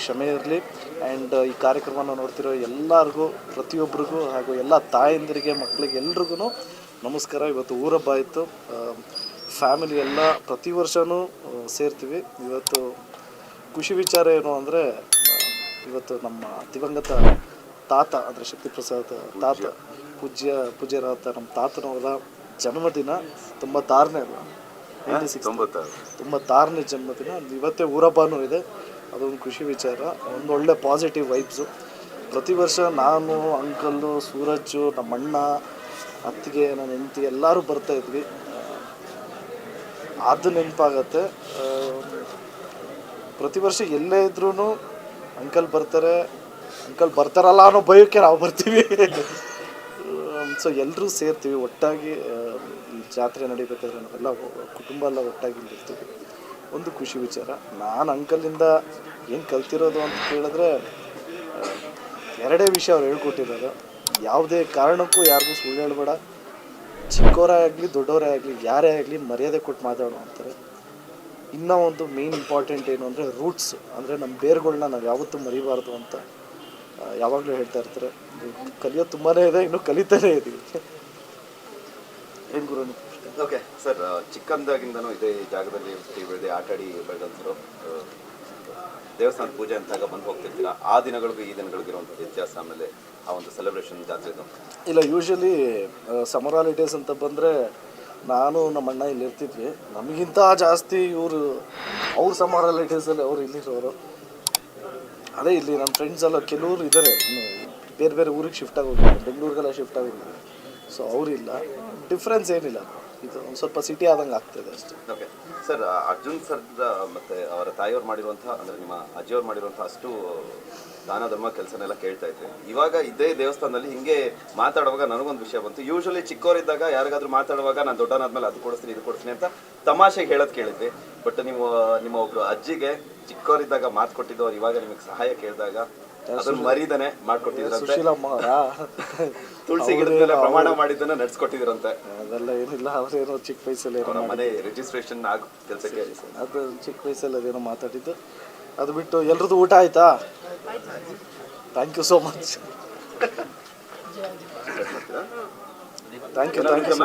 ಕ್ಷಮೆ ಇರಲಿ. ಆ್ಯಂಡ್ ಈ ಕಾರ್ಯಕ್ರಮನ ನೋಡ್ತಿರೋ ಎಲ್ಲರಿಗೂ ಪ್ರತಿಯೊಬ್ಬರಿಗೂ ಹಾಗೂ ಎಲ್ಲ ತಾಯಂದಿರಿಗೆ ಮಕ್ಕಳಿಗೆ ಎಲ್ರಿಗೂ ನಮಸ್ಕಾರ. ಇವತ್ತು ಊರಬ್ಬ ಆಯಿತು. ಫ್ಯಾಮಿಲಿ ಎಲ್ಲ ಪ್ರತಿ ವರ್ಷವೂ ಸೇರ್ತೀವಿ. ಇವತ್ತು ಖುಷಿ ವಿಚಾರ ಏನು ಅಂದರೆ ಇವತ್ತು ನಮ್ಮ ದಿವಂಗತ ತಾತ ಅಂದರೆ ಶಕ್ತಿ ಪ್ರಸಾದ್ ತಾತ ಪೂಜ್ಯ ಪೂಜ್ಯರಾದ ನಮ್ಮ ತಾತನವರ ಜನ್ಮದಿನ ತೊಂಬತ್ತಾರನೇ ಅಲ್ಲ ತೊಂಬತ್ತಾರನೇ ಜನ್ಮದಿನ. ಇವತ್ತೇ ಊರಬ್ಬನೂ ಇದೆ. ಅದೊಂದು ಖುಷಿ ವಿಚಾರ, ಒಂದು ಒಳ್ಳೆ ಪಾಸಿಟಿವ್ ವೈಬ್ಸು ಪ್ರತಿ ವರ್ಷ ನಾನು ಅಂಕಲ್ಲು ಸೂರಜ್ಜು ನಮ್ಮ ಅಣ್ಣ ಅತ್ತಿಗೆ, ನನ್ನ ಹೆಂಡತಿ ಎಲ್ಲರೂ ಬರ್ತಾ ಇದ್ವಿ. ಅದು ನೆನಪಾಗತ್ತೆ. ಪ್ರತಿ ವರ್ಷ ಎಲ್ಲೇ ಇದ್ರೂ ಅಂಕಲ್ ಬರ್ತಾರೆ. ಅಂಕಲ್ ಬರ್ತಾರಲ್ಲ ಅನ್ನೋ ಭಯಕ್ಕೆ ನಾವು ಬರ್ತೀವಿ. ಸೊ ಎಲ್ಲರೂ ಸೇರ್ತೀವಿ ಒಟ್ಟಾಗಿ. ಜಾತ್ರೆ ನಡಿಬೇಕಾದ್ರೆ ನಾವೆಲ್ಲ ಕುಟುಂಬ ಎಲ್ಲ ಒಟ್ಟಾಗಿ ಇಲ್ಲಿರ್ತೀವಿ. ಒಂದು ಖುಷಿ ವಿಚಾರ. ನಾನು ಅಂಕಲಿಂದ ಏನು ಕಲ್ತಿರೋದು ಅಂತ ಕೇಳಿದ್ರೆ ಎರಡೇ ವಿಷಯ ಅವ್ರು ಹೇಳ್ಕೊಟ್ಟಿರೋದು. ಯಾವುದೇ ಕಾರಣಕ್ಕೂ ಯಾರಿಗೂ ಸುಳ್ಳು ಹೇಳ್ಬೇಡ. ಚಿಕ್ಕವರೇ ಆಗಲಿ ದೊಡ್ಡವರೇ ಆಗಲಿ, ಯಾರೇ ಆಗಲಿ ಮರ್ಯಾದೆ ಕೊಟ್ಟು ಮಾತಾಡೋ ಅಂತಾರೆ. ಇನ್ನೂ ಒಂದು ಮೇನ್ ಇಂಪಾರ್ಟೆಂಟ್ ಏನು ಅಂದರೆ ರೂಟ್ಸ್ ಅಂದರೆ ನಮ್ಮ ಬೇರುಗಳನ್ನ ನಾವು ಯಾವತ್ತೂ ಮರಿಬಾರ್ದು ಅಂತ ಯಾವಾಗಲೂ ಹೇಳ್ತಾ ಇರ್ತಾರೆ. ಇದು ಕಲಿಯೋದು ತುಂಬಾ ಇದೆ, ಇನ್ನೂ ಕಲಿತಾನೇ ಇದ್ದೀವಿ ಏನು ಗುರು? ಓಕೆ ಸರ್ ಚಿಕ್ಕಂದಾಗಿಂದನೂ ಇದೇ ಜಾಗದಲ್ಲಿ ಹುಟ್ಟಿ ಬೆಳೆದು ಆಟಾಡಿ ಬೆಳೆದಂಥರು ದೇವಸ್ಥಾನದ ಪೂಜೆ ಅಂತಾಗ ಬಂದು ಹೋಗ್ತಿರ್ತೀರಾ? ಆ ದಿನಗಳಿಗೂ ಈ ದಿನಗಳಿಗಿರುವಂಥ ವ್ಯತ್ಯಾಸ ಆಮೇಲೆ ಆ ಒಂದು ಸೆಲೆಬ್ರೇಷನ್ ಜಾತ್ರೆದು ಇಲ್ಲ ಯೂಶಲಿ ಸಮರ್ ಹಾಲಿಡೇಸ್ ಅಂತ ಬಂದರೆ ನಾನು ನಮ್ಮ ಅಣ್ಣ ಇಲ್ಲಿ ಇರ್ತಿದ್ವಿ. ನಮಗಿಂತ ಜಾಸ್ತಿ ಇವರು, ಅವ್ರ ಸಮರ್ ಹಾಲಿಡೇಸಲ್ಲಿ ಅವರು ಇಲ್ಲಿರೋರು. ಅದೇ ಇಲ್ಲಿ ನಮ್ಮ ಫ್ರೆಂಡ್ಸ್ ಎಲ್ಲ ಕೆಲವರು ಇದ್ದಾರೆ ಬೇರೆ ಬೇರೆ ಊರಿಗೆ ಶಿಫ್ಟ್ ಆಗೋಗಿದ್ದಾರೆ ಬೆಂಗಳೂರಿಗೆಲ್ಲ ಶಿಫ್ಟ್ ಆಗೋಗಿದ್ದಾರೆ ಸೊ ಅವರಿಲ್ಲ. ಡಿಫ್ರೆನ್ಸ್ ಏನಿಲ್ಲ. ಇದು ಒಂದು ಸ್ವಲ್ಪ ಸಿಟಿ ಆದಂಗೆ ಆಗ್ತದೆ ಅಷ್ಟೇ. ಓಕೆ ಸರ್ ಅರ್ಜುನ್ ಸರ್ ಮತ್ತೆ ಅವರ ತಾಯಿಯವ್ರು ಮಾಡಿರುವಂತಹ ಅಂದ್ರೆ ನಿಮ್ಮ ಅಜ್ಜಿಯವ್ರು ಮಾಡಿರುವಂತಹ ಅಷ್ಟು ದಾನ, ಧರ್ಮ ಕೆಲಸನೆಲ್ಲ ಕೇಳ್ತಾ ಇದ್ದೆ ಇವಾಗ ಇದೇ ದೇವಸ್ಥಾನದಲ್ಲಿ ಹಿಂಗೆ ಮಾತಾಡುವಾಗ ನನಗೊಂದು ವಿಷಯ ಬಂತು. ಯೂಶಲಿ ಚಿಕ್ಕವರಿದ್ದಾಗ ಯಾರಿಗಾದ್ರೂ ಮಾತಾಡುವಾಗ ನಾನು ದೊಡ್ಡನಾದ್ಮೇಲೆ ಅದು ಕೊಡಿಸ್ತೀನಿ, ಇದು ಕೊಡಿಸ್ತೀನಿ ಅಂತ ತಮಾಷೆಗೆ ಹೇಳೋದು ಕೇಳಿದ್ವಿ. ಬಟ್ ನೀವು ನಿಮ್ಮ ಒಬ್ರು ಅಜ್ಜಿಗೆ ಚಿಕ್ಕವರಿದ್ದಾಗ ಮಾತು ಕೊಟ್ಟಿದ್ದವ್ರು ಇವಾಗ ನಿಮಗೆ ಸಹಾಯ ಕೇಳಿದಾಗ ಅದನ್ನ ಮರಿದನೆ ಮಾಡ್ಕೊಟ್ಟಿದ್ರಂತೆ. ಸುಶೀಲಮ್ಮ ಅವರಾ ತುಳಸಿ ಗಿಡದ ಮೇಲೆ ಪ್ರಮಾಣ ಮಾಡಿದ್ದನ್ನ ನಡ್ಸ್ಕೊಟ್ಟಿದ್ರಂತೆ. ಅದೆಲ್ಲ ಏನಿಲ್ಲ ಅವರೇನೋ ಚಿಕ್ಕ ವಯಸ್ಸಲ್ಲಿ ಏನೋ ಮನೆ ರಿಜಿಸ್ಟ್ರೇಷನ್ ಆಗ ಕೆಲಸಕ್ಕೆ. ಅದು ಚಿಕ್ಕ ವಯಸ್ಸಲ್ಲಿ ಅದೇನೋ ಮಾತಾಡಿದ್ದು. ಅದು ಬಿಟ್ಟು ಎಲ್ರದ್ದು ಊಟ ಆಯ್ತಾ? Thank you so much thank you thank you